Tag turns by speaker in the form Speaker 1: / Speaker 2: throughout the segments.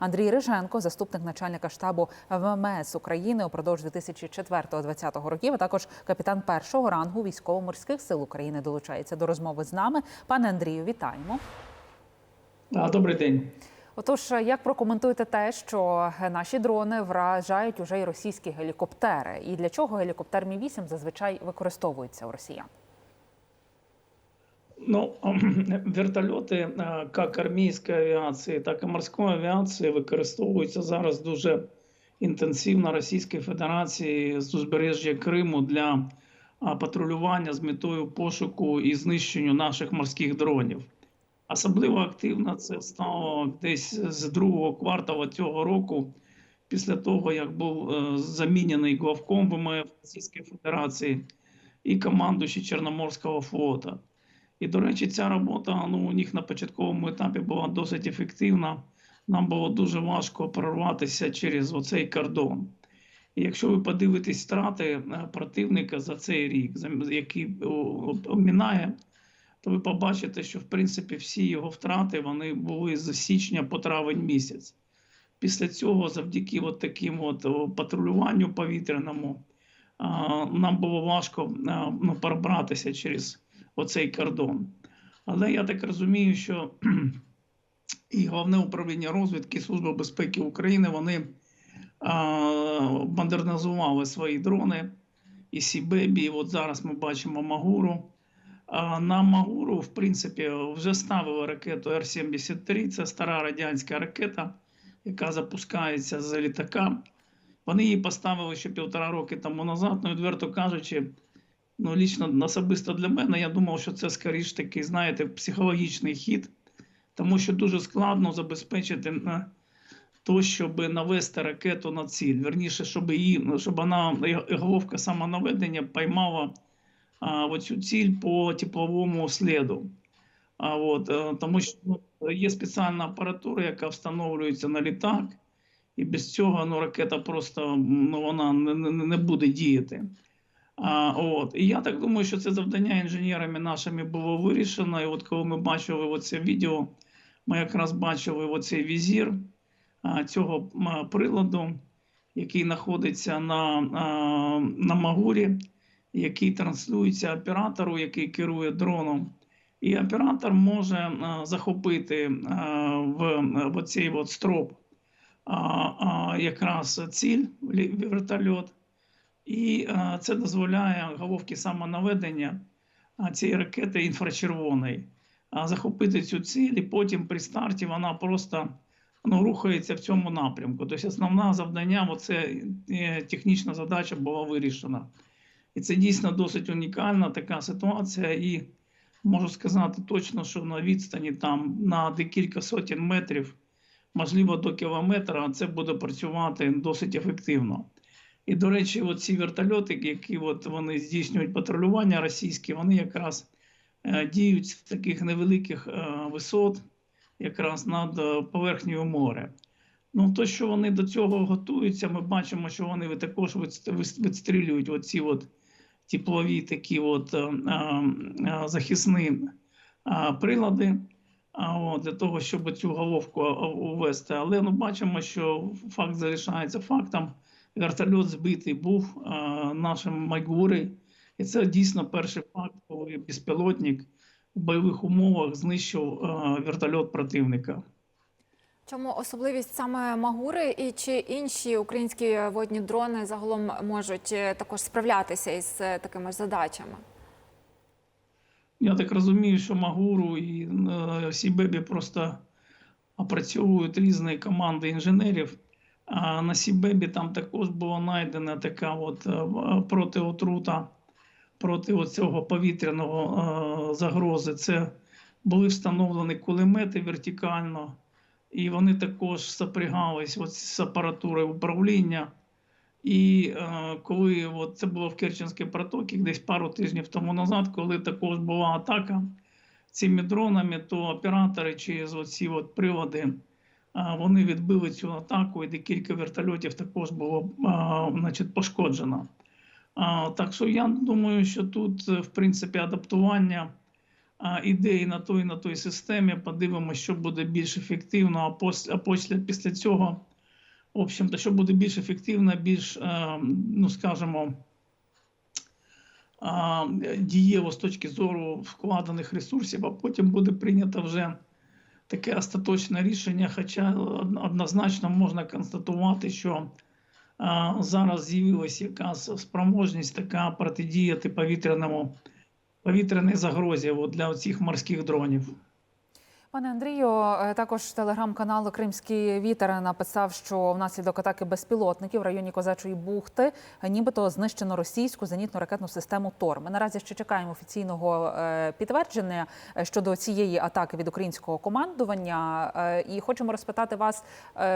Speaker 1: Андрій Риженко, заступник начальника штабу ВМС України упродовж 2004-2020 років, а також капітан першого рангу військово-морських сил України долучається до розмови з нами. Пане Андрію, вітаємо.
Speaker 2: Добрий день.
Speaker 1: Отож, як прокоментуєте те, що наші дрони вражають уже й російські гелікоптери? І для чого гелікоптер Мі 8 зазвичай використовується у росіян?
Speaker 2: Ну, вертольоти, е, як армійської авіації, так і морської авіації використовуються зараз дуже інтенсивно Російської Федерації з узбережжя Криму для патрулювання з метою пошуку і знищення наших морських дронів. Особливо активно це стало десь з другого кварталу цього року, після того, як був е, замінений главком ВМФ Російської Федерації і командуючий Чорноморського флоту. І, до речі, ця робота ну, у них на початковому етапі була досить ефективна. Нам було дуже важко прорватися через оцей кордон. І якщо ви подивитесь втрати е, противника за цей рік, який о, обмінає, то ви побачите, що в принципі всі його втрати вони були з січня по травень місяць. Після цього, завдяки от таким от патрулюванню повітряному, нам було важко а, ну, пробратися через оцей кордон. Але я так розумію, що і головне управління розвідки і Служба безпеки України вони а, модернізували свої дрони і Сібебі. От зараз ми бачимо Магуру. А на Магуру, в принципі, вже ставили ракету Р-73. Це стара радянська ракета, яка запускається з літака. Вони її поставили ще півтора роки тому назад. Ну, відверто кажучи, ну, лічно особисто для мене, я думав, що це скоріш такий, знаєте, психологічний хід, тому що дуже складно забезпечити на то, щоб навести ракету на ціль. Верніше, щоб її, щоб вона головка самонаведення поймала а, оцю ціль по тепловому сліду. А, от, е, тому що ну, є спеціальна апаратура, яка встановлюється на літак, і без цього ну, ракета просто ну, вона не, не буде діяти. От. І я так думаю, що це завдання інженерами нашими було вирішено. І от коли ми бачили оце відео, ми якраз бачили оцей візір цього приладу, який знаходиться на, на Магурі, який транслюється оператору, який керує дроном. І оператор може захопити в, в оцей от строп якраз ціль вертольот. І е, це дозволяє головки самонаведення цієї ракети інфрачервоної а, захопити цю ціль, і потім при старті вона просто ну, рухається в цьому напрямку. Тобто основне завдання, оце е, технічна задача була вирішена. І це дійсно досить унікальна така ситуація. І можу сказати точно, що на відстані там на декілька сотень метрів, можливо, до кілометра, це буде працювати досить ефективно. І, до речі, ці вертольоти, які от вони здійснюють патрулювання російські, вони якраз е, діють з таких невеликих е, висот, якраз над е, поверхнею моря. Ну, то, що вони до цього готуються, ми бачимо, що вони також відстрілюють оці от теплові такі от, захисні прилади для того, щоб цю головку увести. Але ну, бачимо, що факт залишається фактом вертольот збитий був а, нашим Майгури. І це дійсно перший факт, коли безпілотник в бойових умовах знищив вертольот противника.
Speaker 3: Чому особливість саме Магури і чи інші українські водні дрони загалом можуть е, також справлятися із е, такими задачами?
Speaker 2: Я так розумію, що Магуру і е, Сібебі просто опрацьовують різні команди інженерів. А на Сібебі там також була знайдена така от е, протиотрута проти цього повітряного е, загрози. Це були встановлені кулемети вертикально, і вони також сопрягались от з апаратурою управління. І е, коли от це було в Керченській протоці, десь пару тижнів тому назад, коли також була атака цими дронами, то оператори через оці от прилади е, вони відбили цю атаку, і декілька вертольотів також було значить, пошкоджено. Так що я думаю, що тут, е, в принципі, адаптування ідеї на той на той системі. Подивимося, що буде більш ефективно. А після, а після, після цього, в общем-то, що буде більш ефективно, більш, е, ну скажімо, дієво з точки зору вкладених ресурсів, а потім буде прийнято вже таке остаточне рішення. Хоча однозначно можна констатувати, що зараз з'явилася якась спроможність така протидіяти повітряному повітряній загрозі для цих морських дронів.
Speaker 1: Пане Андрію, е, також телеграм-канал Кримський вітер написав, що внаслідок атаки безпілотників в районі Козачої бухти нібито знищено російську зенітно-ракетну систему ТОР. Ми наразі ще чекаємо офіційного е, підтвердження е, щодо цієї атаки від українського командування. І хочемо розпитати вас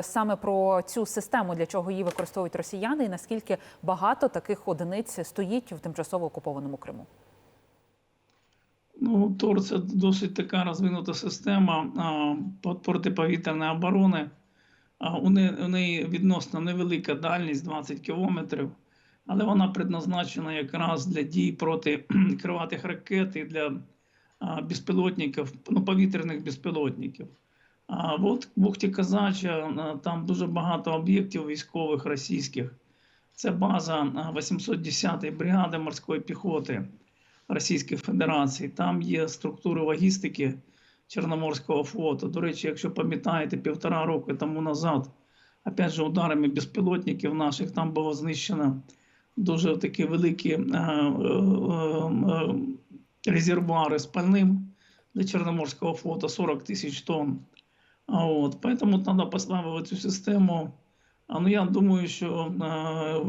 Speaker 1: саме про цю систему, для чого її використовують росіяни, і наскільки багато таких одиниць стоїть в тимчасово окупованому Криму.
Speaker 2: Ну, ТОР це досить така розвинута система протиповітряної оборони. У, неї, у відносно невелика дальність 20 кілометрів, але вона предназначена якраз для дій проти криватих ракет і для безпілотників, ну, повітряних безпілотників. А от в бухті Казача там дуже багато об'єктів військових російських. Це база 810-ї бригади морської піхоти. Російської Федерації. Там є структури логістики Чорноморського флоту. До речі, якщо пам'ятаєте, півтора року тому назад, опять же, ударами безпілотників наших там було знищено дуже такі великі е, е, е, резервуари з пальним для Чорноморського флоту 40 тисяч тонн. А От, поэтому треба поставити цю систему. А ну я думаю, що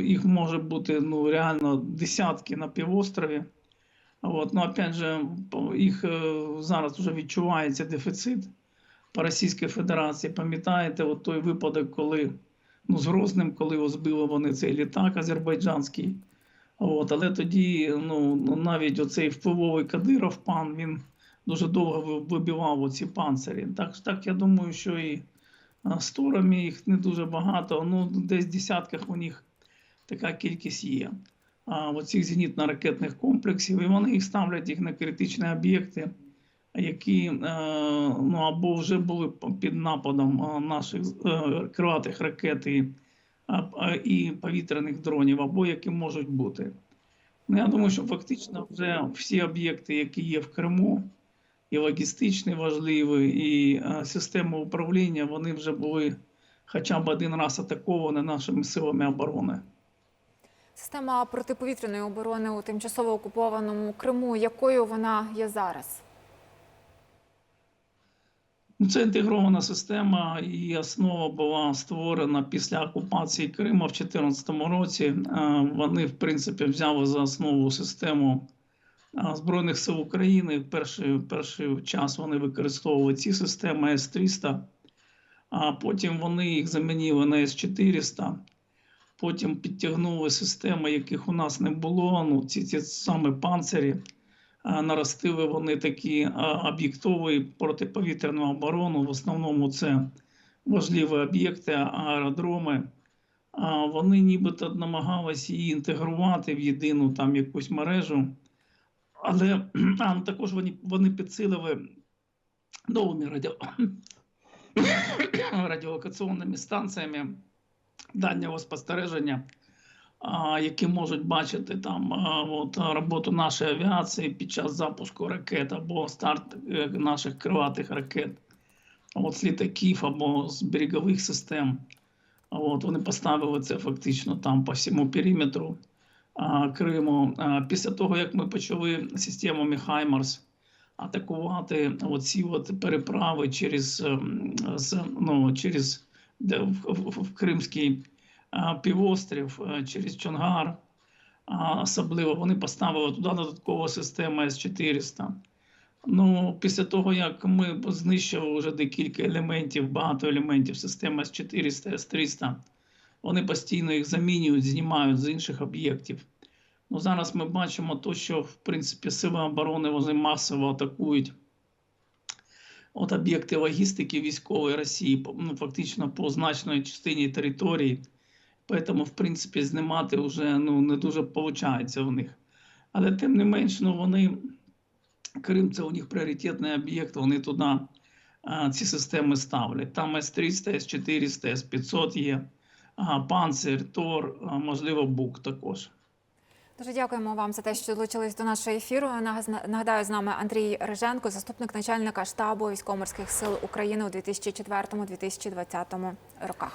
Speaker 2: е, їх може бути ну, реально десятки на півострові. От, ну, опять же, їх е, зараз вже відчувається дефіцит по Російській Федерації. Пам'ятаєте, от той випадок, коли ну, з Грозним, коли збили вони цей літак азербайджанський. От, але тоді ну, навіть оцей впливовий Кадиров пан він дуже довго вибивав оці панцирі. Так, так я думаю, що і з турами їх не дуже багато, ну десь в десятках у них така кількість є оцих зенітно-ракетних комплексів, і вони їх ставлять їх на критичні об'єкти, які е, ну, або вже були під нападом е, наших е, крилатих ракет і, повітряних дронів, або які можуть бути. Ну, я думаю, що фактично вже всі об'єкти, які є в Криму, і логістичні важливі, і система управління, вони вже були хоча б один раз атаковані нашими силами оборони.
Speaker 3: Система протиповітряної оборони у тимчасово окупованому Криму, якою вона є зараз?
Speaker 2: Ну, Це інтегрована система, і основа була створена після окупації Криму в 2014 році. Е, Вони, в принципі, взяли за основу систему е, Збройних сил України. Перший, перший час вони використовували ці системи С-300, а потім вони їх замінили на С-400. Потім підтягнули системи, яких у нас не було. Ну, ці, ці саме панцирі. Наростили вони такі а, об'єктові протиповітряну оборону. В основному це важливі об'єкти, аеродроми. Вони нібито намагалися її інтегрувати в єдину там якусь мережу. Але а, ну, також вони, вони підсилили новими радіо... радіолокаційними станціями дальнього спостереження які можуть бачити там от, роботу нашої авіації під час запуску ракет або старт е, наших крилатих ракет, от, з літаків або з берегових систем. От, вони поставили це фактично там по всьому периметру а, Криму. А, після того, як ми почали системами Хаймарс атакувати оці от переправи через, ем, ну, через в, Кримський півострів е, через Чонгар. Особливо вони поставили туди додаткову систему С-400. Ну, після того, як ми знищили вже декілька елементів, багато елементів системи С-400, С-300, вони постійно їх замінюють, знімають з інших об'єктів. Ну, зараз ми бачимо то, що в принципі сили оборони вони масово атакують от об'єкти логістики військової Росії, ну, фактично по значної частині території. Поэтому, в принципі, знімати вже ну, не дуже виходить в них. Але тим не менш, ну, вони Крим це у них пріоритетний об'єкт, вони туди а, ці системи ставлять. Там С-300, С-400, С-500 є, а, Панцир, Тор, а, можливо, Бук також.
Speaker 3: Дуже дякуємо вам за те, що долучились до нашого ефіру. Нагадаю, з нами Андрій Риженко, заступник начальника штабу військово-морських сил України у 2004-2020 роках.